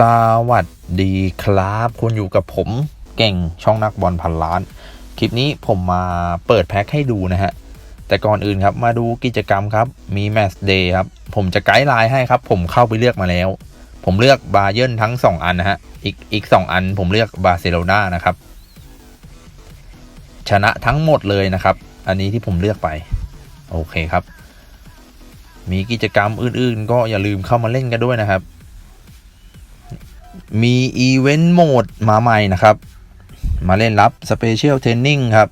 สวัสดีครับ คุณอยู่กับผมเก่งช่องนักบอลพันล้าน คลิปนี้ผมมาเปิดแพ็คให้ดูนะฮะ แต่ก่อนอื่นครับมาดูกิจกรรมครับ มีแมตช์เดย์ครับ ผมจะไกด์ไลน์ให้ครับ ผมเข้าไปเลือกมาแล้ว ผมเลือกบาเยิร์นทั้ง 2 อันนะฮะ อีกอีก 2 อันผมเลือกบาร์เซโลนานะครับ ชนะทั้งหมดเลยนะครับ อันนี้ที่ผมเลือกไป โอเคครับ มีกิจกรรมอื่นๆ ก็อย่าลืมเข้ามาเล่นกันด้วยนะครับ มีอีเวนต์โหมดมาใหม่นะครับ มาเล่นรับสเปเชียลเทรนนิ่งครับ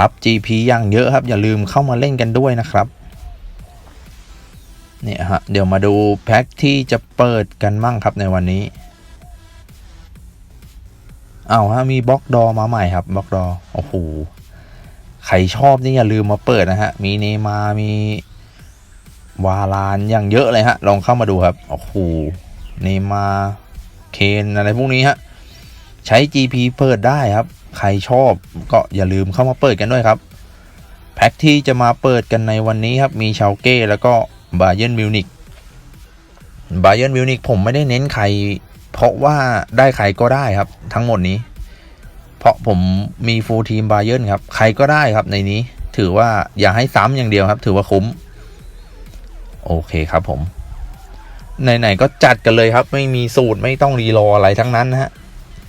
รับ GP อย่างเยอะครับ อย่าลืมเข้ามาเล่นกันด้วยนะครับ เนี่ยฮะ เดี๋ยวมาดูแพ็คที่จะเปิดกันมั่งครับในวันนี้ เอาฮะ มีบล็อกดอมาใหม่ครับบล็อกดอ โอ้โห ใครชอบนี่อย่าลืมมาเปิดนะฮะ มีเนมา มีวาลานอย่างเยอะเลยฮะ ลองเข้ามาดูครับ โอ้โห เนมาเคนอะไรพวกนี้ฮะใช้ GP เปิดได้ครับ ใครชอบก็อย่าลืมเข้ามาเปิดกันด้วยครับ แพ็คที่จะมาเปิดกันในวันนี้ครับ มีชาวเก้แล้วก็บาเย r n m มิวนิกบาเย r n m มิวนิกผมไม่ได้เน้นใคร เพราะว่าได้ใครก็ได้ครับ ทั้งหมดนี้ เพราะผมมีฟูลทีมบาเย r n ครับ ใครก็ได้ครับในนี้ ถือว่าอย่าให้ซ้ำอย่างเดียวครับ ถือว่าคุ้ม โอเคครับผม ไหนๆก็จัดกันเลยครับ ไม่มีสูตรไม่ต้องรีรออะไรทั้งนั้นนะฮะ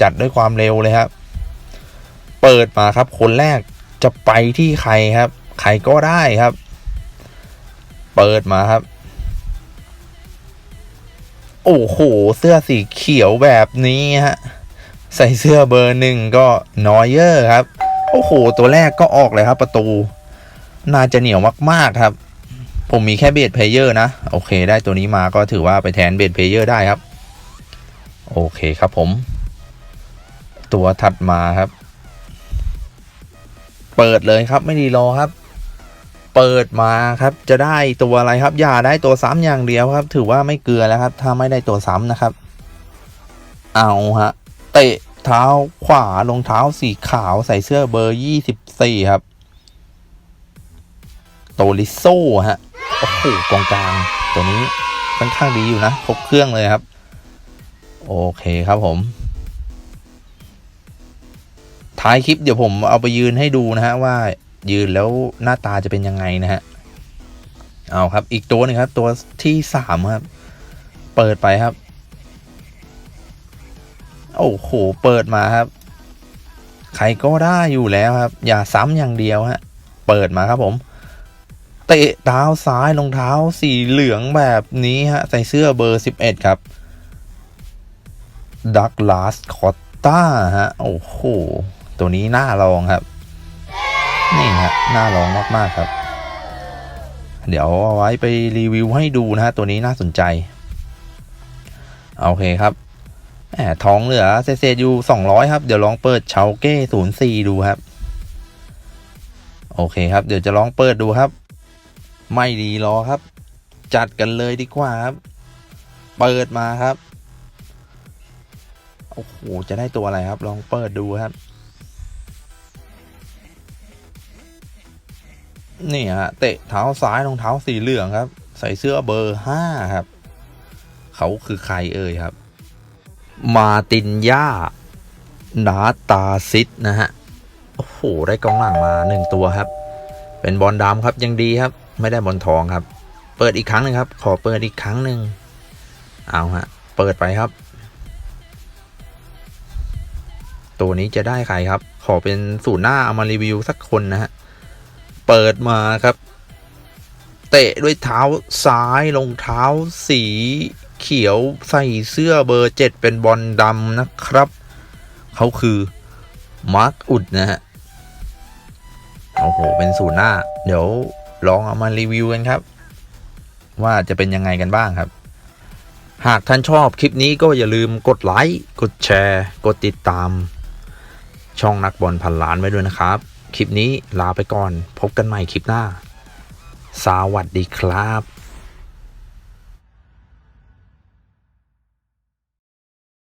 จัดด้วยความเร็วเลยครับ เปิดมาครับ คนแรกจะไปที่ใครครับ ใครก็ได้ครับ เปิดมาครับ โอ้โห เสื้อสีเขียวแบบนี้ฮะใส่เสื้อเบอร์หนึ่งก็นอยเยอร์ครับ โอ้โห ตัวแรกก็ออกเลยครับ ประตู น่าจะเหนียวมาก ๆ ครับ ผมมีแค่เบสเพลเยอร์นะ โอเค ได้ตัวนี้มาก็ถือว่าไปแทนเบสเพลเยอร์ได้ครับ โอเคครับผม ตัวถัดมาครับ เปิดเลยครับไม่ดีรอครับ เปิดมาครับจะได้ตัวอะไรครับ อย่าได้ตัวซ้ำอย่างเดียวครับ ถือว่าไม่เกลือแล้วครับ ถ้าไม่ได้ตัวซ้ำนะครับ เอาฮะ เตะเท้าขวารองเท้าสีขาวใส่เสื้อเบอร์ยี่สิบสี่ครับ โตลิโซฮะ โอ้โหกองกลางตัวนี้ค่อนข้างดีอยู่นะครบเครื่องเลยครับ โอเคครับผม ท้ายคลิปเดี๋ยวผมเอาไปยืนให้ดูนะฮะว่ายืนแล้วหน้าตาจะเป็นยังไงนะฮะเอาครับ อีกตัวหนึงครับ ตัวที่สามครับ เปิดไปครับ โอ้โห เปิดมาครับ ใครก็ได้อยู่แล้วครับ อย่าซ้ำอย่างเดียวฮะ เปิดมาครับผม เตะเท้าซ้ายรองเท้าสีเหลืองแบบนี้ฮะ ใส่เสื้อเบอร์ 11 ครับ ดักลาสคอตตาฮะ โอ้โห ตัวนี้น่าลองครับ นี่ฮะ น่าลองมาก ๆ ครับ เดี๋ยวเอาไว้ไปรีวิวให้ดูนะฮะ ตัวนี้น่าสนใจ โอเคครับแหมท้องเหลือเศษอยู่ 200 ครับ เดี๋ยวลองเปิดเชาเก้04 ดูครับ โอเคครับ เดี๋ยวจะลองเปิดดูครับ ไม่ดีรอครับ จัดกันเลยดีกว่าครับ เปิดมาครับ โอ้โห จะได้ตัวอะไรครับ ลองเปิดดูครับ นี่ฮะ เตะเท้าซ้ายรองเท้าสีเหลืองครับ ใส่เสื้อเบอร์ห้าครับ เขาคือใครเอ่ยครับ มาตินยานาตาซิดนะฮะ โอ้โห ได้กองหลังมาหนึ่งตัวครับ เป็นบอลดำครับยังดีครับ ไม่ได้บอลทองครับ เปิดอีกครั้งหนึ่งครับ ขอเปิดอีกครั้งหนึ่งเอาฮะ เปิดไปครับ ตัวนี้จะได้ใครครับ ขอเป็นสูตรหน้าเอามารีวิวสักคนนะฮะ เปิดมาครับ เตะด้วยเท้าซ้ายรองเท้าสีเขียวใส่เสื้อเบอร์เจ็ดเป็นบอลดำนะครับ เขาคือมาร์คอุดนะฮะ โอ้โห เป็นสูตรหน้า เดี๋ยว ลองเอามารีวิวกันครับ ว่าจะเป็นยังไงกันบ้างครับ หากท่านชอบคลิปนี้ก็อย่าลืมกดไลค์กดแชร์ กดติดตาม ช่องนักบอลพันล้านไว้ด้วยนะครับ คลิปนี้ลาไปก่อน พบกันใหม่คลิปหน้า สวัสดีครับ